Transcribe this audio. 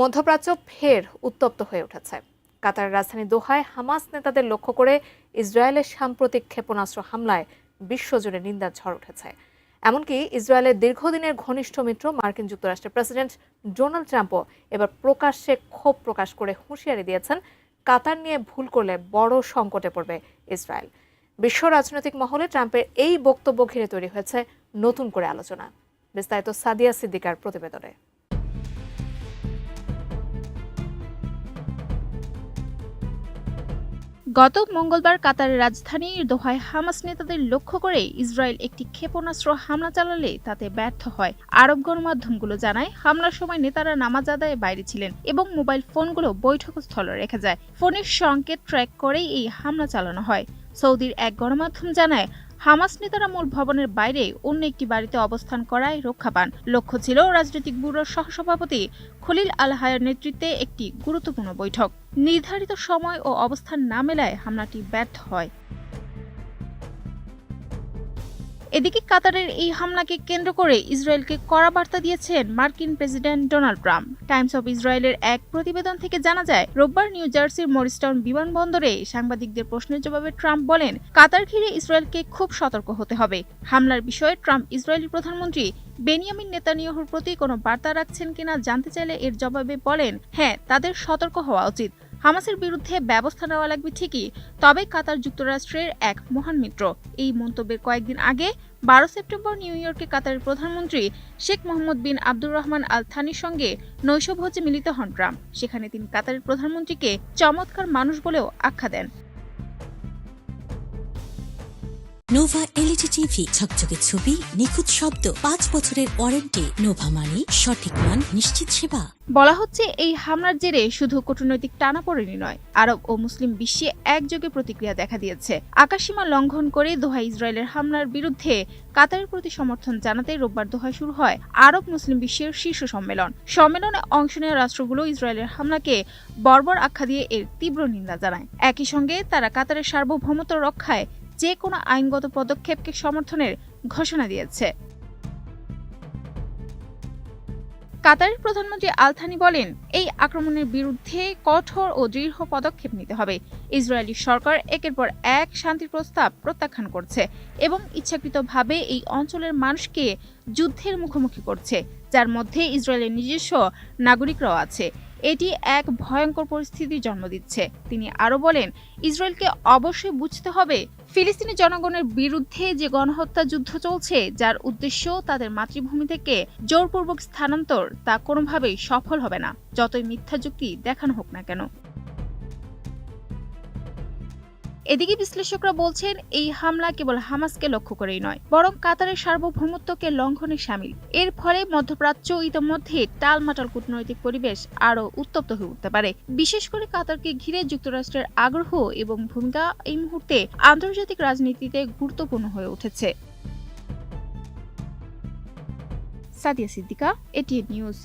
মধ্যপ্রাচ্য ফের উত্তপ্ত হয়ে উঠেছে। কাতারের রাজধানী দোহায় হামাস নেতাদের লক্ষ্য করে ইসরায়েলের সাম্প্রতিক ক্ষেপণাস্ত্র হামলায় বিশ্বজুড়ে নিন্দার ঝড় উঠেছে। এমনকি ইসরায়েলের দীর্ঘদিনের ঘনিষ্ঠ মিত্র মার্কিন যুক্তরাষ্ট্রের প্রেসিডেন্ট ডোনাল্ড ট্রাম্পও এবার প্রকাশ্যে ক্ষোভ প্রকাশ করে হুঁশিয়ারি দিয়েছেন, কাতার নিয়ে ভুল করলে বড় সংকটে পড়বে ইসরায়েল। বিশ্ব রাজনৈতিক মহলে ট্রাম্পের এই বক্তব্য ঘিরে তৈরি হয়েছে নতুন করে আলোচনা। বিস্তারিত সাদিয়া সিদ্দিকার প্রতিবেদনে। গত মঙ্গলবার কাতারের রাজধানী দোহায় হামাস নেতাদের লক্ষ্য করে ইসরায়েল একটি ক্ষেপণাস্ত্র হামলা চালালে তাতে ব্যর্থ হয়। আরব গণমাধ্যমগুলো জানায়, হামলার সময় নেতারা নামাজ আদায় বাইরে ছিলেন এবং মোবাইল ফোনগুলো বৈঠকস্থলে রেখে যায়। ফোনের সংকেত ট্র্যাক করেই এই হামলা চালানো হয়। সৌদির এক গণমাধ্যম জানায় হামাস নেতারা মূল ভবনের বাইরে অন্য একটি বাড়িতে অবস্থান করায় রক্ষা পান লক্ষ্য ছিল রাজনৈতিক ব্যুরোর সহসভাপতি খলিল আল হায়ার নেতৃত্বে একটি গুরুত্বপূর্ণ বৈঠক। নির্ধারিত সময় ও অবস্থান না মেলায় হামলাটি ব্যর্থ হয়। এদিকে কাতারের এই হামলাকে কেন্দ্র করে ইসরায়েলকে কড়া বার্তা দিয়েছেন মার্কিন president Donald Trump. Times of ইসরায়েলের এক প্রতিবেদন থেকে জানা যায়, রোববার নিউ জার্সির মরিস্টাউন বিমানবন্দরে সাংবাদিকদের প্রশ্নের জবাবে ট্রাম্প বলেন, কাতার ঘিরে ইসরায়েলকে খুব সতর্ক হতে হবে। হামলার বিষয়ে ট্রাম্প ইসরায়েলি প্রধানমন্ত্রী বেনিয়ামিন নেতানিয়াহুর প্রতি কোনো বার্তা রাখছেন কিনা জানতে চাইলে এর জবাবে বলেন হ্যাঁ তাদের সতর্ক হওয়া উচিত। হামাসের বিরুদ্ধে ব্যবস্থা নেওয়া লাগবে ঠিকই, তবে কাতার যুক্তরাষ্ট্রের এক মহান মিত্র। এই মন্তব্যের কয়েকদিন আগে, বারো সেপ্টেম্বর নিউ ইয়র্কে কাতারের প্রধানমন্ত্রী শেখ মোহাম্মদ বিন আব্দুর রহমান আল থানির সঙ্গে নৈশভোজে মিলিত হন ট্রাম্প। সেখানে তিনি কাতারের প্রধানমন্ত্রীকে চমৎকার মানুষ বলেও আখ্যা দেন। নোভা এলইডি টিভি ঝকঝকে ছবি, নিখুঁত শব্দ, পাঁচ বছরের ওয়ারেন্টি। নোভা মানি সঠিক মান, নিশ্চিত সেবা। বলা হচ্ছে এই হামলার জেরে শুধু কূটনৈতিক টানাপোড়েনই নয়, আরব ও মুসলিম বিশ্বে একযোগে প্রতিক্রিয়া দেখা দিয়েছে। আকাশসীমা লঙ্ঘন করে দোহা ইসরায়েলের হামলার বিরুদ্ধে কাতারের প্রতি সমর্থন জানাতে রোববার দোহায় শুরু হয় আরব মুসলিম বিশ্বের শীর্ষ সম্মেলন। সম্মেলনে অংশ নেওয়া রাষ্ট্রগুলো ইসরায়েলের হামলাকে বর্বর আখ্যা দিয়ে এর তীব্র নিন্দা জানায়। একই সঙ্গে তারা কাতারের সার্বভৌমত্ব রক্ষায় যে কোনো আইনগত পদক্ষেপকে সমর্থনের ঘোষণা দিয়েছে। কাতারের প্রধানমন্ত্রী আলথানি বলেন, এই আক্রমণের বিরুদ্ধে কঠোর ও দৃঢ় পদক্ষেপ নিতে হবে। ইসরায়েলি সরকার একের পর এক শান্তি প্রস্তাব প্রত্যাখ্যান করছে এবং ইচ্ছাকৃতভাবে এই অঞ্চলের মানুষকে যুদ্ধের মুখোমুখি করছে, যার মধ্যে ইসরায়েলের নিজস্ব নাগরিকরাও আছে। এটি এক ভয়ঙ্কর পরিস্থিতির জন্ম দিচ্ছে। তিনি আরও বলেন, ইসরায়েলকে অবশ্যই বুঝতে হবে ফিলিস্তিনি জনগণের বিরুদ্ধে যে গণহত্যা যুদ্ধ চলছে, যার উদ্দেশ্য তাদের মাতৃভূমি থেকে জোরপূর্বক স্থানান্তর, তা কোনোভাবেই সফল হবে না। যতই মিথ্যা যুক্তি দেখানো হোক না কেন। এদিকে বিশ্লেষকরা বলছেন, এই হামলা কেবল হামাসকে লক্ষ্য করেই নয়, বরং কাতারের সার্বভৌমত্বকে লঙ্ঘনে সামিল। এর ফলে মধ্যপ্রাচ্য ইতিমধ্যে টালমাটাল কূটনৈতিক পরিবেশ আরও উত্তপ্ত হয়ে উঠতে পারে। বিশেষ করে কাতারকে ঘিরে যুক্তরাষ্ট্রের আগ্রহ এবং ভূমিকা এই মুহূর্তে আন্তর্জাতিক রাজনীতিতে গুরুত্বপূর্ণ হয়ে উঠেছে। Sadia Siddika, ATN news.